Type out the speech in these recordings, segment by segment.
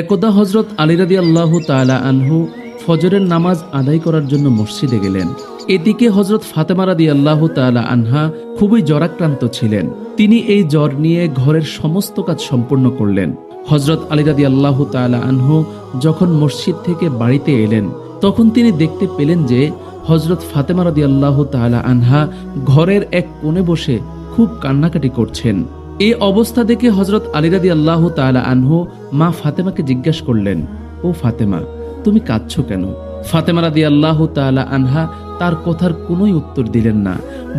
একদা হজরত আলিরাদি আল্লাহ তালা আনহু ফজরের নামাজ আদায় করার জন্য মসজিদে গেলেন। এদিকে হজরত ফাতেমা রাদি আল্লাহ তালা আনহা খুবই জ্বরাক্রান্ত ছিলেন। তিনি এই জ্বর নিয়ে ঘরের সমস্ত কাজ সম্পূর্ণ করলেন। হজরত আলিরাদি আল্লাহ তালা আনহু যখন মসজিদ থেকে বাড়িতে এলেন, তখন তিনি দেখতে পেলেন যে হজরত ফাতেমা রাদি আল্লাহ তালা আনহা ঘরের এক কোণে বসে খুব কান্নাকাটি করছেন। এই অবস্থা দেখে হজরত আলিরাদি আল্লাহ তালা আনহু মা ফাতেমাকে জিজ্ঞাসা করলেন, ও ফাতেমা, তুমি কাঁদছ কেন? ফাতেমা রাদি আল্লাহ তালা আনহা তার কথার কোনোই উত্তর দিলেন না,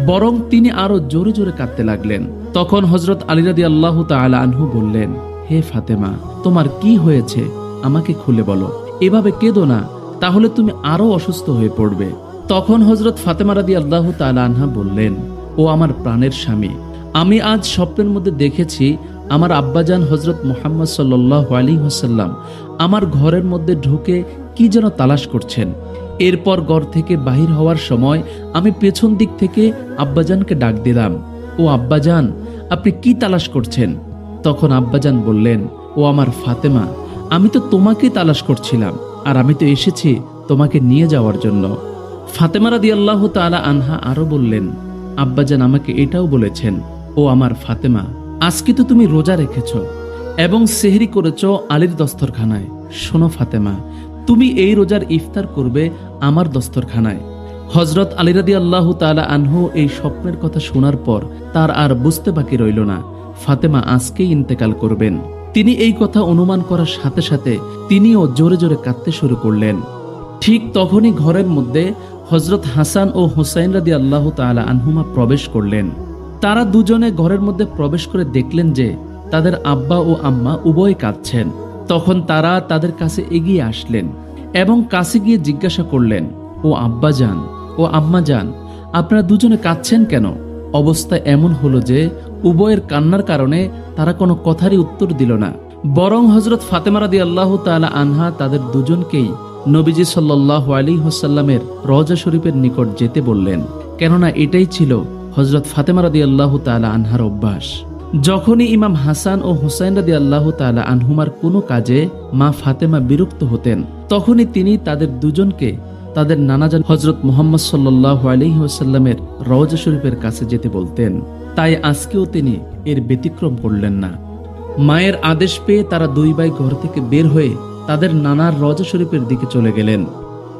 বরং তিনি আরও জোরে জোরে কাঁদতে লাগলেন। তখন হজরত আলিরাদি আল্লাহ তালা আনহু বললেন, হে ফাতেমা, তোমার কি হয়েছে? আমাকে খুলে বলো। এভাবে কেঁদো না, তাহলে তুমি আরও অসুস্থ হয়ে পড়বে। তখন হজরত ফাতেমা রাদি আল্লাহ তালা আনহা বললেন, ও আমার প্রাণের স্বামী আমি আজ স্বপ্নের মধ্যে দেখেছি আমার আব্বাজান হজরত মোহাম্মদ সাল্লাহ আলী হাসাল্লাম আমার ঘরের মধ্যে ঢুকে কি যেন তালাশ করছেন। এরপর ঘর থেকে বাহির হওয়ার সময় আমি পেছন দিক থেকে আব্বাজানকে ডাক দিলাম, ও আব্বাজান, আপনি কি তালাশ করছেন? তখন আব্বাজান বললেন, ও আমার ফাতেমা, আমি তো তোমাকেই তালাশ করছিলাম, আর আমি তো এসেছি তোমাকে নিয়ে যাওয়ার জন্য। ফাতেমা রাদি আল্লাহ তালা আনহা আরও বললেন, আব্বাজান আমাকে এটাও বলেছেন ও আমার ফাতেমা, আজকে তো তুমি রোজা রেখেছ এবং সেহরি করেছ আলীর দস্তরখানায়। শোনো ফাতেমা, তুমি এই রোজার ইফতার করবে আমার দস্তরখানায়। হজরত আলিরাদি আল্লাহ তালা আনহু এই স্বপ্নের কথা শোনার পর তার আর বুঝতে বাকি রইল না। ফাতেমা আজকেই ইন্তেকাল করবেন। তিনি এই কথা অনুমান করার সাথে সাথে তিনিও জোরে জোরে কাঁদতে শুরু করলেন। ঠিক তখনই ঘরের মধ্যে হজরত হাসান ও হুসাইন রাদি আল্লাহ তালা আনহুমা প্রবেশ করলেন। তারা দুজনে ঘরের মধ্যে প্রবেশ করে দেখলেন যে তাদের আব্বা ও আম্মা উভয় কাঁদছেন। তখন তারা তাদের কাছে এগিয়ে আসলেন এবং কাছে গিয়ে জিজ্ঞাসা করলেন, ও আব্বা যান, ও আম্মা যান, আপনারা দুজনে কাঁদছেন কেন? অবস্থা এমন হলো যে উভয়ের কান্নার কারণে তারা কোনো কথারই উত্তর দিল না। বরং হজরত ফাতেমা রাদি আল্লাহ তালা আনহা তাদের দুজনকেই নবীজি সাল্লাহ আলী হোসাল্লামের রজা শরীফের নিকট যেতে বললেন। কেননা এটাই ছিল হজরত ফাতেমা রাদি আল্লাহ তালা আনহার অভ্যাস। যখনই ইমাম হাসান ও হুসাইন রাদি আল্লাহ তালা আনহুমার কোনো কাজে মা ফাতেমা বিরক্ত হতেন, তখনই তিনি তাদের দুজনকে তাদের নানাজান হজরত মোহাম্মদ সাল্লাহ আলহিহাসাল্লামের রওজা শরীফের কাছে যেতে বলতেন। তাই আজকেও তিনি এর ব্যতিক্রম করলেন না। মায়ের আদেশ পেয়ে তারা দুই ভাই ঘর থেকে বের হয়ে তাদের নানার রওজা শরীফের দিকে চলে গেলেন।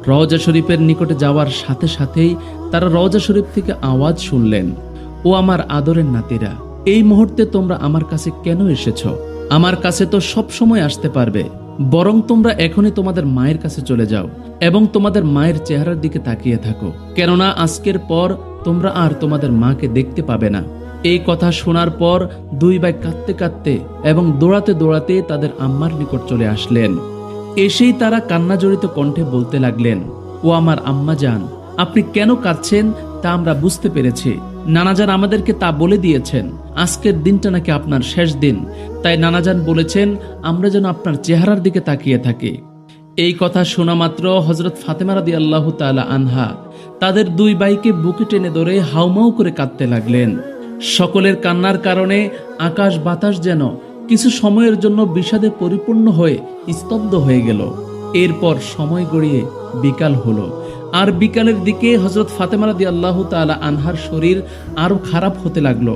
রওজা শরীফের নিকটে যাওয়ার সাথে সাথেই তারা রওজা শরীফ থেকে আওয়াজ শুনলেন, ও আমার আদরের নাতিরা, এই মুহূর্তে তোমরা আমার কাছে কেন এসেছ? আমার কাছে তো সব সময় আসতে পারবে, বরং তোমরা এখনই তোমাদের মায়ের কাছে চলে যাও এবং তোমাদের মায়ের চেহারার দিকে তাকিয়ে থাকো। কেননা আজকের পর তোমরা আর তোমাদের মাকে দেখতে পাবে না। এই কথা শোনার পর দুই ভাই কাঁদতে কাঁদতে এবং দৌড়াতে দৌড়াতে তাদের আম্মার নিকট চলে আসলেন। এসেই তারা কান্নাজড়িত কণ্ঠে বলতে লাগলেন, ও আমার আম্মা যান আপনি কেন কাঁদছেন? তা আমরা বুঝতে পেরেছি। নানাজান আমাদেরকে তা বলে দিয়েছেন। আজকের দিনটা নাকি আপনার শেষ দিন। তাই নানাজান বলেছেন, আমরা যেন আপনার চেহারার দিকে তাকিয়ে থাকি। এই কথা শোনা মাত্র হজরত ফাতেমা রাদি আল্লাহ তালা আনহা তাদের দুই ভাইকে বুকে টেনে ধরে হাউমাউ করে কাঁদতে লাগলেন। সকলের কান্নার কারণে আকাশ বাতাস যেন কিছু সময়ের জন্য বিষাদে পরিপূর্ণ হয়ে স্তব্ধ হয়ে গেল। এরপর সময় গড়িয়ে বিকাল হলো। আর বিকালের দিকে হজরত ফাতেমা রাদি আল্লাহ তালা আনহার শরীর আরও খারাপ হতে লাগল।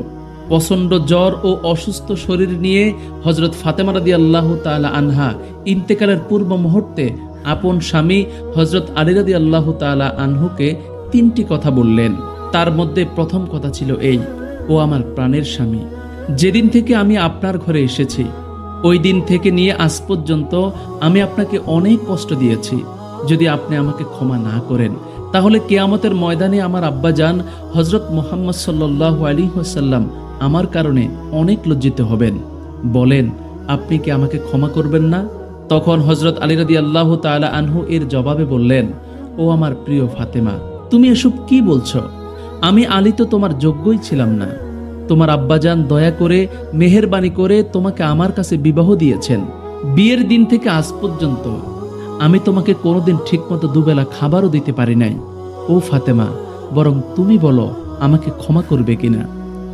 প্রচণ্ড জ্বর ও অসুস্থ শরীর নিয়ে হজরত ফাতেমা রাদি আল্লাহ তালা আনহা ইন্তেকালের পূর্ব মুহূর্তে আপন স্বামী হজরত আলী রাদি আল্লাহ তালা আনহুকে তিনটি কথা বললেন। তার মধ্যে প্রথম কথা ছিল এই, ও আমার প্রাণের স্বামী। যেদিন থেকে আমি আপনার ঘরে এসেছি, ওই দিন থেকে নিয়ে আজ পর্যন্ত আমি আপনাকে অনেক কষ্ট দিয়েছি। যদি আপনি আমাকে ক্ষমা না করেন, তাহলে কেয়ামতের ময়দানে আমার আব্বা যান হজরত মোহাম্মদ সাল্লাহ আলী আমার কারণে অনেক লজ্জিত হবেন। বলেন, আপনি কি আমাকে ক্ষমা করবেন না? তখন হজরত আলী রাদি আল্লাহ তালা আনহু এর জবাবে বললেন, ও আমার প্রিয় ফাতেমা, তুমি এসব কি বলছো? আমি আলী তো তোমার যোগ্যই ছিলাম না। তোমার আব্বাজান দয়া করে, মেহেরবানি করে তোমাকে আমার কাছে বিবাহ দিয়েছেন। বিয়ের দিন থেকে আজ পর্যন্ত আমি তোমাকে কোনোদিন ঠিকমতো দুবেলা খাবারও দিতে পারি নাই। ও ফাতেমা, বরং তুমি বলো আমাকে ক্ষমা করবে কিনা।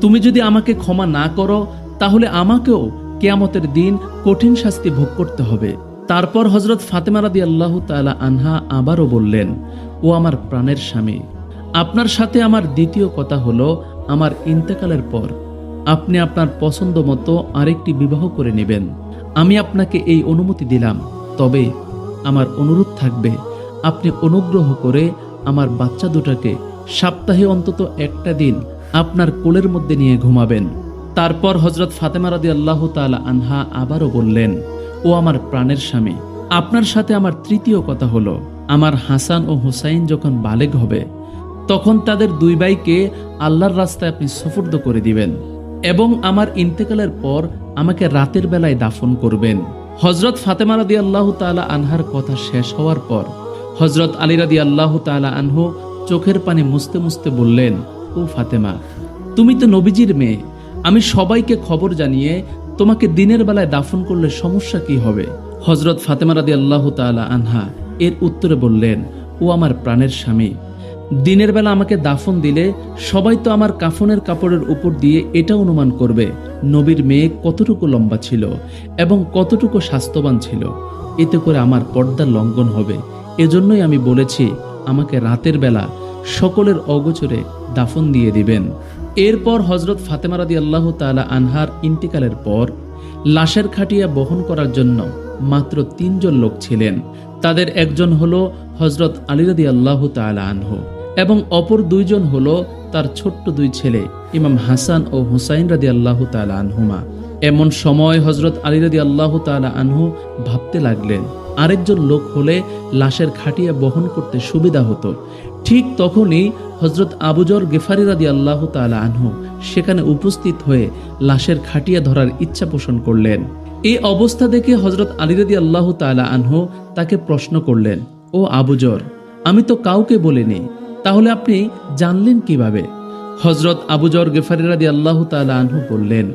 তুমি যদি আমাকে ক্ষমা না করো, তাহলে আমাকেও কেয়ামতের দিন কঠিন শাস্তি ভোগ করতে হবে। তারপর হজরত ফাতেমা রাদি আল্লাহ তালা আনহা আবারও বললেন, ও আমার প্রাণের স্বামী, আপনার সাথে আমার দ্বিতীয় কথা হলো আমার ইন্তেকালের পর আপনি আপনার পছন্দ মতো আরেকটি বিবাহ করে নেবেন। আমি আপনাকে এই অনুমতি দিলাম, তবে আমার অনুরোধ থাকবে, আপনি অনুগ্রহ করে আমার বাচ্চা দুটাকে সপ্তাহে অন্তত একটা দিন আপনার কোলের মধ্যে নিয়ে ঘুমাবেন। তারপর হজরত ফাতেমা রাদি আল্লাহ তালা আনহা আবারও বললেন, ও আমার প্রাণের স্বামী, আপনার সাথে আমার তৃতীয় কথা হলো, আমার হাসান ও হুসাইন যখন বালেগ হবে তখন তাদের দুই ভাইকে আল্লাহর রাস্তায় আপনি সফর্দ করে দিবেন এবং আমার ইন্তেকালের পর আমাকে রাতের বেলায় দাফন করবেন। হজরত ফাতেমা রাদি আল্লাহ তালা আনহার কথা শেষ হওয়ার পর হজরত আলী রাদি আল্লাহ তালা আনহু চোখের পানি মুছতে মুছতে বললেন, ও ফাতেমা, তুমি তো নবীজির মেয়ে। আমি সবাইকে খবর জানিয়ে তোমাকে দিনের বেলায় দাফন করলে সমস্যা কি হবে? হজরত ফাতেমা রাদি আল্লাহ তালা আনহা এর উত্তরে বললেন, ও আমার প্রাণের স্বামী দিনের বেলা আমাকে দাফন দিলে সবাই তো আমার কাফনের কাপড়ের উপর দিয়ে এটা অনুমান করবে, নবীর মেয়ে কতটুকু লম্বা ছিল এবং কতটুকু স্বাস্থ্যবান ছিল। এতে করে আমার পর্দার লঙ্ঘন হবে। এজন্যই আমি বলেছি, আমাকে রাতের বেলা সকলের অগোচরে দাফন দিয়ে দিবেন। এরপর হজরত ফাতেমা রাদি আল্লাহ তালা আনহার ইন্তিকালের পর লাশের খাটিয়া বহন করার জন্য মাত্র তিনজন লোক ছিলেন। তাদের একজন হলো হজরত আলী রাদি আল্লাহ তালা আনহু। এবং অপর দুইজন হলো তার ছোট্ট দুই ছেলে, ইমাম হাসান ও হুসাইন রাদি আল্লাহ তালা আনহুমা। এমন সময় হজরত আলী রাদি আল্লাহ তালা আনহু ভাবতে লাগলেন, আরেকজন লোক হলে লাশের খাটিয়া বহন করতে সুবিধা হতো। ঠিক তখনই হজরত আবুজর গেফারি রাদি আল্লাহ তালা আনহু সেখানে উপস্থিত হয়ে লাশের খাটিয়া ধরার ইচ্ছা পোষণ করলেন। এই অবস্থা দেখে হজরত আলী রাদি আল্লাহ তালা আনহু তাকে প্রশ্ন করলেন, ও আবুজর আমি তো কাউকে বলিনি তাহলে আপনি জানলেন কীভাবে? হজরত আবুজর গেফারি রাদি আল্লাহ তালা বললেন,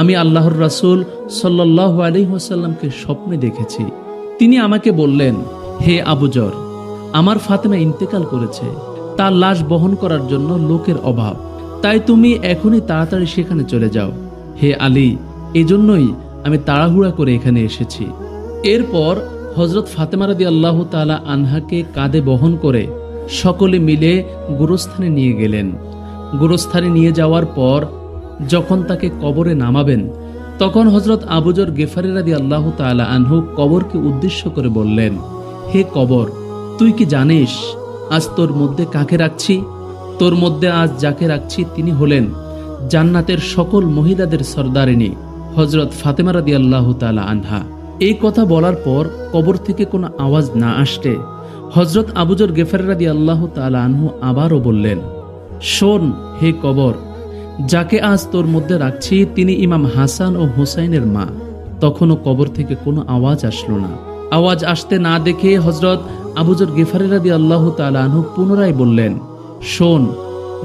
আমি আল্লাহর রাসুল সাল্লাহ আলী ওয়াসাল্লামকে স্বপ্নে দেখেছি। তিনি আমাকে বললেন, হে আবুজর আমার ফাতেমা ইন্তেকাল করেছে। তার লাশ বহন করার জন্য লোকের অভাব। তাই তুমি এখনই তাড়াতাড়ি সেখানে চলে যাও। হে আলী, এজন্যই আমি তাড়াহুড়া করে এখানে এসেছি। এরপর হজরত ফাতেমা রাদি আল্লাহ তালা আনহাকে কাঁধে বহন করে সকলে মিলে গুরুস্থানে নিয়ে গেলেন। গুরুস্থানে নিয়ে যাওয়ার পর যখন তাকে কবরে নামাবেন, তখন হজরত আবুজর গেফারি রাদি আল্লাহ তালা আনহু কবরকে উদ্দেশ্য করে বললেন, হে কবর, তুই কি জানিস আজ তোর মধ্যে কাকে রাখছি? তোর মধ্যে আজ যাকে রাখছি তিনি হলেন জান্নাতের সকল মহিলাদের সর্দারিনী হজরত ফাতেমা রাদি আল্লাহ তালা আনহা। এই কথা বলার পর কবর থেকে কোনো আওয়াজ না আসতে হজরত আবুজর গেফার রাদি আল্লাহ তালা আনহু আবারও বললেন, শোন হে কবর, যাকে আজ তোর মধ্যে রাখছি তিনি ইমাম হাসান ও হুসাইনের মা। তখনও কবর থেকে কোনো আওয়াজ আসলো না। আওয়াজ আসতে না দেখে হজরত আবুজর গেফারি রাদি আল্লাহ তালাহু পুনরায় বললেন, শোন,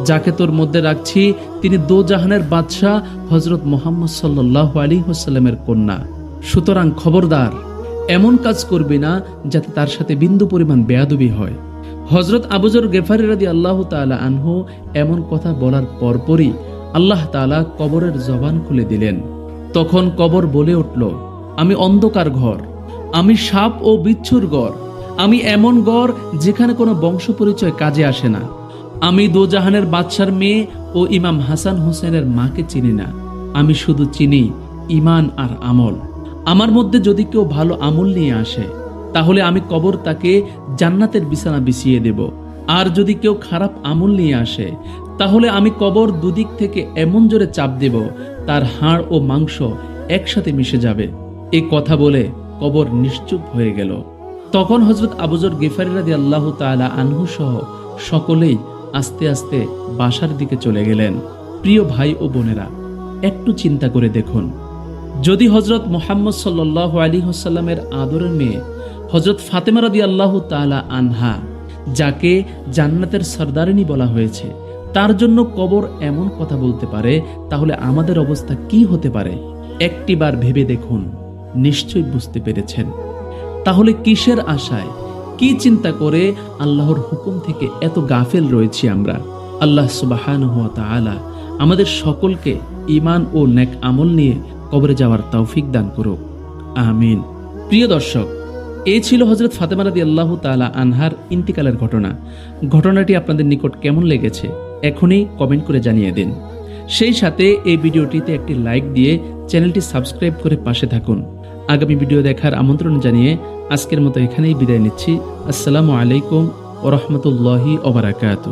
যাকে তোর মধ্যে রাখছি তিনি দো জাহানের বাদশাহ হজরত মোহাম্মদ সাল্লাহ আলী হোসাল্লামের কন্যা। সুতরাং খবরদার এমন কাজ করবে না যাতে তার সাথে বিন্দু পরিমাণ বেয়াদবি হয়। হজরত আবুজর গেফারি রাদি আল্লাহ তালা আনহু এমন কথা বলার পরপরই আল্লাহ তালা কবরের জবান খুলে দিলেন। তখন কবর বলে উঠল, আমি অন্ধকার ঘর, আমি সাপ ও বিচ্ছুর গড় আমি এমন গড় যেখানে কোনো বংশ পরিচয় কাজে আসে না। আমি দোজাহানের বাদশার মেয়ে ও ইমাম হাসান হোসেনের মাকে চিনি না। আমি শুধু চিনি ইমান আর আমল। আমার মধ্যে যদি কেউ ভালো আমল নিয়ে আসে, তাহলে আমি কবর তাকে জান্নাতের বিছানা বিছিয়ে দেব। আর যদি কেউ খারাপ আমল নিয়ে আসে, তাহলে আমি কবর দুদিক থেকে এমন জোরে চাপ দেব, তার হাড় ও মাংস একসাথে মিশে যাবে। এই কথা বলে কবর নিশ্চুপ হয়ে গেল। তখন হজরত আবুজর গেফারি রাদি আল্লাহ তালা আনহু সহ সকলেই আস্তে আস্তে বাসার দিকে চলে গেলেন। প্রিয় ভাই ও বোনেরা, একটু চিন্তা করে দেখুন যদি হজরত মোহাম্মদ সাল্লাহ আলী হাসাল্লামের আদরের মেয়ে হজরত ফাতেমা রাদি আল্লাহ তালা আনহা, যাকে জান্নাতের সর্দারিনী বলা হয়েছে, তার জন্য কবর এমন কথা বলতে পারে, তাহলে আমাদের অবস্থা কি হতে পারে? একটিবার ভেবে দেখুন, নিশ্চয়ই বুঝতে পেরেছেন। তাহলে কিসের আশায়? কি চিন্তা করে আল্লাহর হুকুম থেকে এত গাফেল রয়েছি আমরা? আল্লাহ সুবাহান আমাদের সকলকে ইমান ও নেক আমল নিয়ে কবরে যাওয়ার তৌফিক দান করুক। আমিন। প্রিয় দর্শক এই ছিল হজরত ফাতেমা রাদি আল্লাহ তালা আনহার ইন্তিকালের ঘটনা। ঘটনাটি আপনাদের নিকট কেমন লেগেছে, এখনই কমেন্ট করে জানিয়ে দিন। সেই সাথে এই ভিডিওটিতে একটি লাইক দিয়ে চ্যানেলটি সাবস্ক্রাইব করে পাশে থাকুন। আগামী ভিডিও দেখার আমন্ত্রণ জানিয়ে আজকের মতো এখানেই বিদায় নিচ্ছি। আসসালামু আলাইকুম ও রহমতুল্লাহি ওবরাকাতু